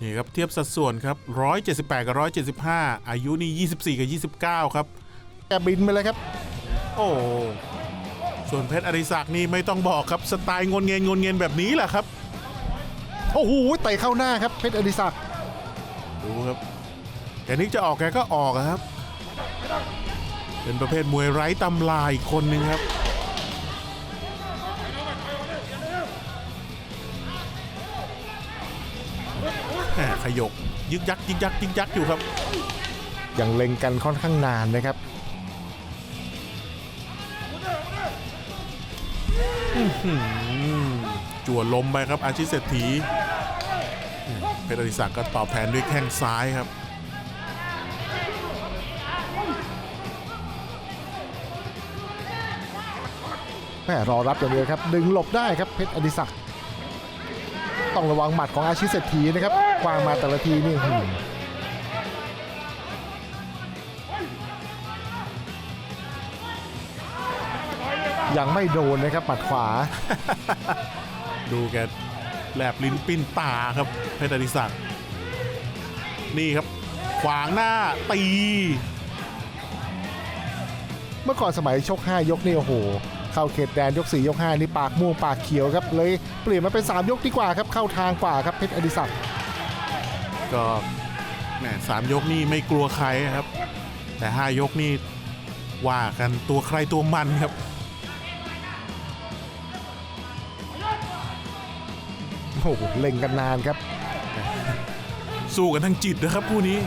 นี่ครับเทียบสัดส่วนครับ178 กับ 175 อายุนี่ 24 กับ 29 ครับแกบินไปเลยครับ โอ้ส่วนเพชรอริศักดิ์นี่ไม่ต้องบอกครับสไตล์งนเงินงนเงินแบบนี้แหละครับ โอ้โหเตะเข้าหน้าครับเพชรอดิศักดิ์ดูครับแกนึกจะออกแกก็ออกอะครับ เป็นประเภทมวยไร้ตำลายอีกคนหนึ่งครับ ขยกยึกยักยึกยักยึกยักอยู่ครับ ยังเล็งกันค่อนข้างนานนะครับจั่วลมไปครับอาชิตเศรษฐีเพชรอดิศักดิ์ก็ตอบแทนด้วยแข้งซ้ายครับ แม่รอรับอย่างเดียวครับ ดึงหลบได้ครับเพชรอดิศักดิ์ต้องระวังหมัดของอาชิเศรษฐีนะครับ กวางมาแต่ละทีนี่หืมยังไม่โดนนะครับหมัดขวา ดูแกแลบลิ้นปิ้นตาครับเพชรอดิศักดิ์นี่ครับ ขวางหน้าตี เมื่อก่อนสมัยชก 5 ยกนี่โอ้โห เข้าเขตแดนยก 4 ยก 5 นี่ปากม่วงปากเขียวครับ เลยเปลี่ยนมาเป็น 3 ยกดีกว่าครับ เข้าทางกว่าครับเพชรอดิศักดิ์ ก็แหมสามยกนี่ไม่กลัวใครครับ แต่ห้ายกนี่ว่ากันตัวใครตัวมันครับโอ้โหเล็งกันนานครับ สู้กันทั้งจิตนะครับคู่นี้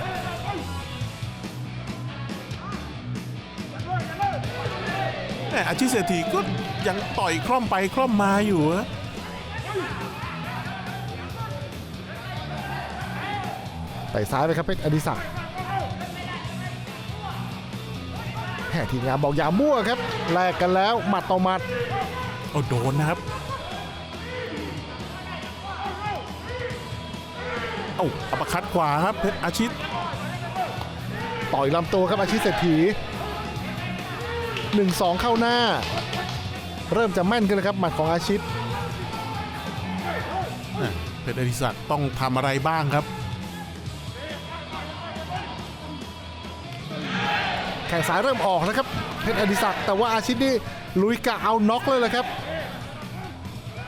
แหมอาชิตเศรษฐีก็ยังต่อยคล่อมไปคล่อมมาอยู่ อะไต่ซ้ายไปครับเพชรอดิศักดิ์แหมทีมงานบอกอย่ามั่วครับแลกกันแล้วหมัดต่อหมัดเอาโดนนะครับ เอาอัปเปอร์คัดขวาครับเพชรอาชิต ต่อยลำตัวครับอาชิตเศรษฐี1-2 เข้าหน้า เริ่มจะแม่นขึ้นแล้วครับหมัดของอาชิตเพชรอดิศักดิ์ต้องทำอะไรบ้างครับ แข่งสายเริ่มออกแล้วครับเพชรอดิศักดิ์แต่ว่าอาชิตนี่ลุยกะเอาน็อกเลยแหละครับ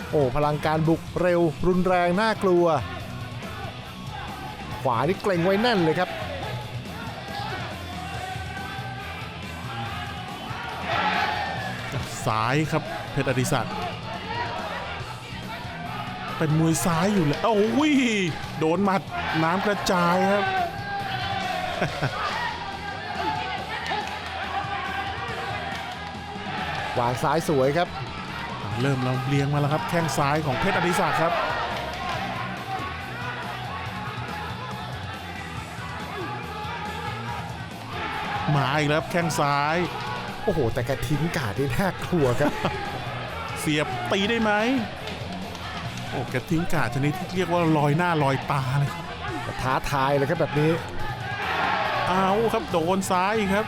โอ้พลังการบุกเร็วรุนแรงน่ากลัว ขวานี่เกรงไว้แน่นเลยครับซ้ายครับเพชรอดิศักดิ์เป็นมวยซ้ายอยู่แล้วโอ้ยโดนหมัดน้ำกระจายครับ วางซ้ายสวยครับ เริ่มเราเลี้ยงมาแล้วครับ แข้งซ้ายของเพชรอดิศักดิ์ครับมาอีกแล้วครับแข้งซ้าย โอ้โห แต่แกทิ้งกาดที่น่ากลัวครับ เสียบตีได้ไหมโอ้แกทิ้งกาดชนิดที่เรียกว่าลอยหน้าลอยตาเลยครับท้าทายเลยครับแบบนี้ เอาครับโดนซ้ายอีกครับ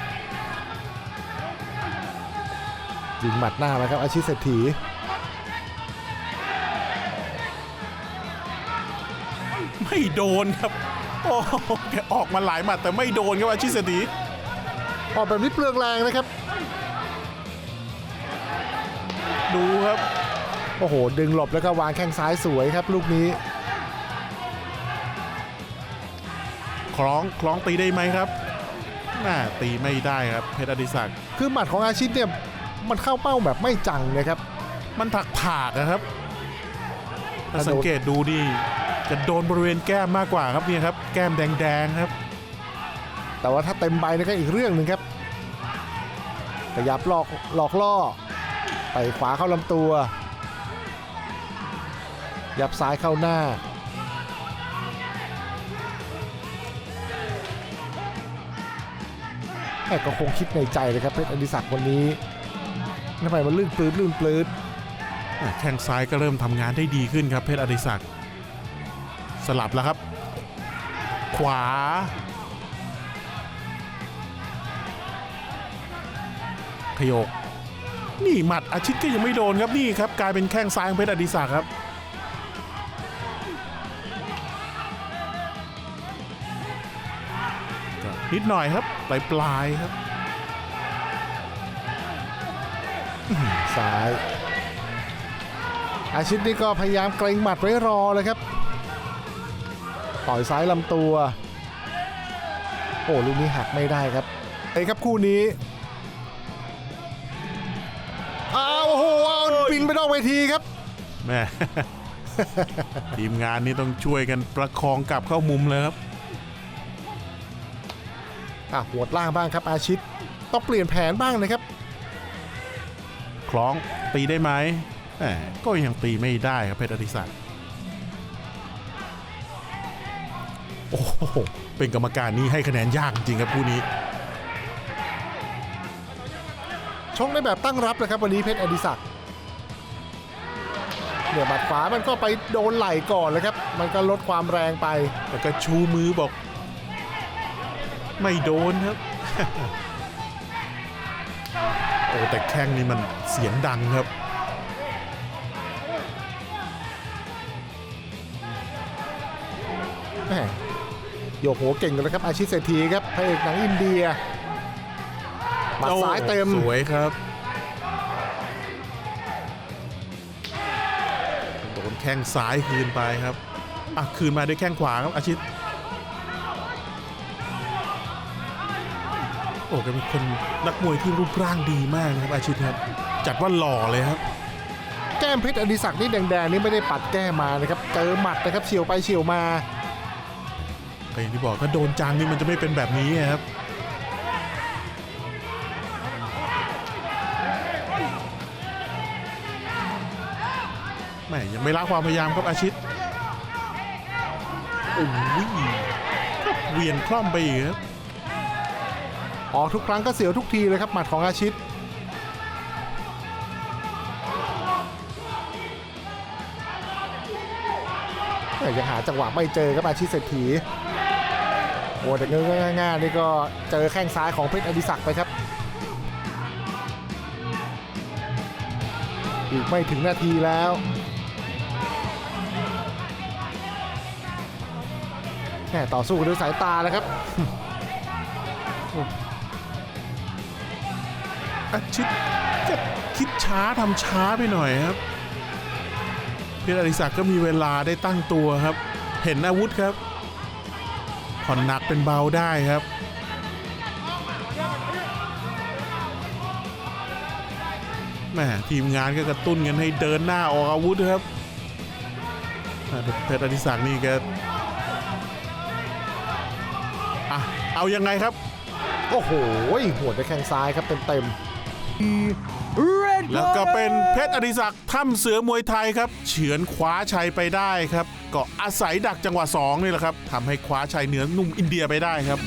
ยิงหมัดหน้ามาครับอาชิตเศรษฐีไม่โดนครับ โอ้แกออกมาหลายหมัดแต่ไม่โดนครับอาชิตเศรษฐีออกแบบนี้เปลืองแรงนะครับ ดูครับ โอ้โห ดึงหลบแล้วก็วางแข้งซ้ายสวยครับ ลูกนี้ คล้องคล้องตีได้ไหมครับน่าตีไม่ได้ครับเพชรอดิศักดิ์คือหมัดของอาชิตเนี่ย มันเข้าเป้าแบบไม่จังนะครับ มันถักถากๆอะครับถ้าถ้าโดนสังเกตดูนี่จะโดนบริเวณแก้มมากกว่าครับเนี่ยครับ แก้มแดงๆครับ แต่ว่าถ้าเต็มใบนี่ก็อีกเรื่องหนึ่งครับขยับหลอกหลอกล่อไปขวาเข้าลำตัว ยับซ้ายเข้าหน้า แต่ก็คงคิดในใจเลยครับเพชรอดิศักดิ์วันนี้ ทำไปมันลื่นปลื้ดลื่นปลื้ดแข้งซ้ายก็เริ่มทำงานได้ดีขึ้นครับเพชรอดิศักดิ์สลับแล้วครับ ขวา ขยก นี่หมัดอาชิตก็ยังไม่โดนครับนี่ครับ กลายเป็นแข้งซ้ายของเพชรอดิศักดิ์ครับนิดหน่อยครับปลายปลายครับ ซ้าย อาชิตนี่ก็พยายามเกรงหมัดไว้รอเลยครับ ต่อยซ้ายลำตัว โอ้ลูกนี้หักไม่ได้ครับไอ้ครับคู่นี้อ้าวโอ้โหเอาบินไปนอกเวทีครับแม่ทีมงานนี้ต้องช่วยกันประคองกลับเข้ามุมเลยครับอะหัวดล่างบ้างครับอาชิตต้องเปลี่ยนแผนบ้างนะครับ คล้องตีได้ไหมแหมก็ยังตีไม่ได้ครับเพชรอดิศักดิ์โอ้โหเป็นกรรมการนี่ให้คะแนนยากจริงครับคู่นี้ชกในแบบตั้งรับเลยครับวันนี้เพชรอดิศักดิ์เนี่ยบัดขวามันก็ไปโดนไหล่ก่อนเลยครับ มันก็ลดความแรงไป แต่ก็ชูมือบอก ไม่โดนครับ โอ้แต่แข้งนี่มันเสียงดังครับแหม่โยกหัวเก่งกันเลยครับ อาชิตเศรษฐีครับพระเอกหนังอินเดียหมัดซ้ายเต็ม สวยครับ โดนแข้งซ้ายคืนไปครับอะคืนมาด้วยแข้งขวาครับอาชิต อ้แกเป็นคนนักมวยที่รูปร่างดีมากนะครับอาชิตครับ จัดว่าหล่อเลยครับ แก้มเพชรอดิศักดิ์นี่แดงๆนี่ไม่ได้ปัดแก้มมานะครับเจอหมัดนะครับเฉียวไปเฉียวมาก็อย่างที่บอกถ้าโดนจังนี่มันจะไม่เป็นแบบนี้ครับแหม่ยังไม่ละความพยายามครับอาชิตโอ้ยเวียนคล่อมไปอีกครับ ออกทุกครั้งก็เสียวทุกทีเลยครับหมัดของอาชิตแต่ยังหาจังหวะไม่เจอครับอาชิตเศรษฐีโอ้แต่เงยง่ายๆนี่ก็เจอแข้งซ้ายของเพชรอดิศักดิ์ไปครับ อีกไม่ถึงนาทีแล้วแหม่ต่อสู้ด้วยสายตาแล้วครับ อาชิตจะคิดช้าทำช้าไปหน่อยครับ เพชรอดิศักดิ์ก็มีเวลาได้ตั้งตัวครับ เห็นอาวุธครับผ่อนหนักเป็นเบาได้ครับแหมทีมงานก็กระตุ้นกันให้เดินหน้าออกอาวุธครับเพชรอดิศักดิ์นี่แกอะเอายังไงครับ โอ้โหหัวดด้วยแข้งซ้ายครับเต็ม แล้วก็เป็นเพชรอดิศักดิ์ถ้ำเสือมวยไทยครับ เฉือนคว้าชัยไปได้ครับ ก็อาศัยดักจังหวะ2นี่แหละครับทำให้คว้าชัยเหนือหนุ่มอินเดียไปได้ครับ